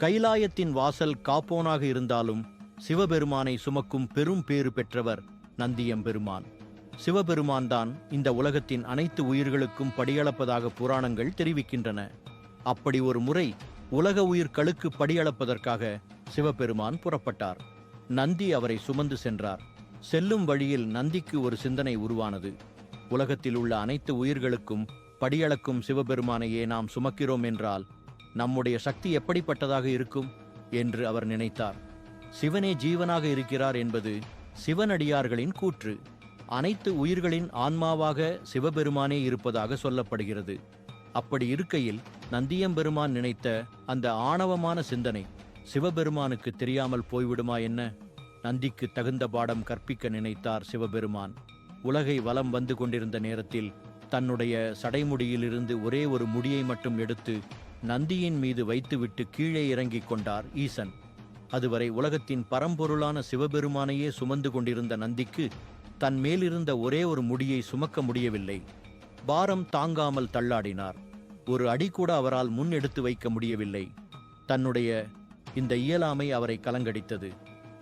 கைலாயத்தின் வாசல் காப்போனாக இருந்தாலும் சிவபெருமானை சுமக்கும் பெரும் பேறு பெற்றவர் நந்தியம்பெருமான். சிவபெருமான் தான் இந்த உலகத்தின் அனைத்து உயிர்களுக்கும் படியளப்பதாக புராணங்கள் தெரிவிக்கின்றன. அப்படி ஒரு முறை உலக உயிர்களுக்கு படியளப்பதற்காக சிவபெருமான் புறப்பட்டார். நந்தி அவரை சுமந்து சென்றார். செல்லும் வழியில் நந்திக்கு ஒரு சிந்தனை உருவானது. உலகத்தில் உள்ள அனைத்து உயிர்களுக்கும் படியளக்கும் சிவபெருமானையே நாம் சுமக்கிறோம் என்றால் நம்முடைய சக்தி எப்படிப்பட்டதாக இருக்கும் என்று அவர் நினைத்தார். சிவனே ஜீவனாக இருக்கிறார் என்பது சிவனடியார்களின் கூற்று. அனைத்து உயிர்களின் ஆன்மாவாக சிவபெருமானே இருப்பதாக சொல்லப்படுகிறது. அப்படி இருக்கையில் நந்தியம்பெருமான் நினைத்த அந்த ஆணவமான சிந்தனை சிவபெருமானுக்கு தெரியாமல் போய்விடுமா என்ன? நந்திக்கு தகுந்த பாடம் கற்பிக்க நினைத்தார் சிவபெருமான். உலகை வலம் வந்து கொண்டிருந்த நேரத்தில் தன்னுடைய சடைமுடியிலிருந்து ஒரே ஒரு முடியை மட்டும் எடுத்து நந்தியின் மீது வைத்துவிட்டு கீழே இறங்கிக் கொண்டார் ஈசன். அதுவரை உலகத்தின் பரம்பொருளான சிவபெருமானையே சுமந்து கொண்டிருந்த நந்திக்கு தன் மேலிருந்த ஒரே ஒரு முடியை சுமக்க முடியவில்லை. பாரம் தாங்காமல் தள்ளாடினார். ஒரு அடி கூட அவரால் முன் எடுத்து வைக்க முடியவில்லை. தன்னுடைய இந்த இயலாமை அவரை கலங்கடித்தது.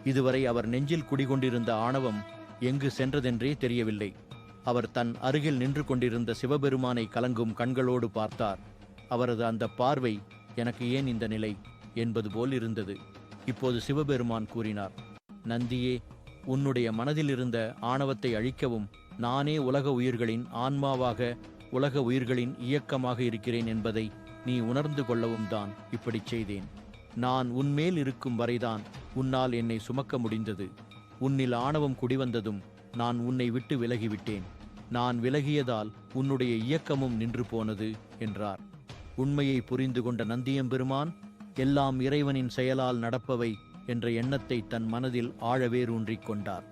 இதுவரை அவர் நெஞ்சில் குடிகொண்டிருந்த ஆணவம் எங்கு சென்றதென்றே தெரியவில்லை. அவர் தன் அருகில் நின்று கொண்டிருந்த சிவபெருமானை கலங்கும் கண்களோடு பார்த்தார். அவரது அந்த பார்வை எனக்கு ஏன் இந்த நிலை என்பது போல் இருந்தது. இப்போது சிவபெருமான் கூறினார் நந்தியே உன்னுடைய மனதிலிருந்த ஆணவத்தை அழிக்கவும் நானே உலக உயிர்களின் ஆன்மாவாக உலக உயிர்களின் இயக்கமாக இருக்கிறேன் என்பதை நீ உணர்ந்து கொள்ளவும் தான் இப்படிச் செய்தேன். நான் உன்மேல் இருக்கும் வரைதான் உன்னால் என்னை சுமக்க முடிந்தது. உன்னில் ஆணவம் குடிவந்ததும் நான் உன்னை விட்டு விலகிவிட்டேன் நான் விலகியதால் உன்னுடைய இயக்கமும் நின்று போனது என்றார். உண்மையை புரிந்து கொண்ட நந்தியம்பெருமான் எல்லாம் இறைவனின் செயலால் நடப்பவை என்ற எண்ணத்தை தன் மனதில் ஆழவேரூன்றிக் கொண்டார்.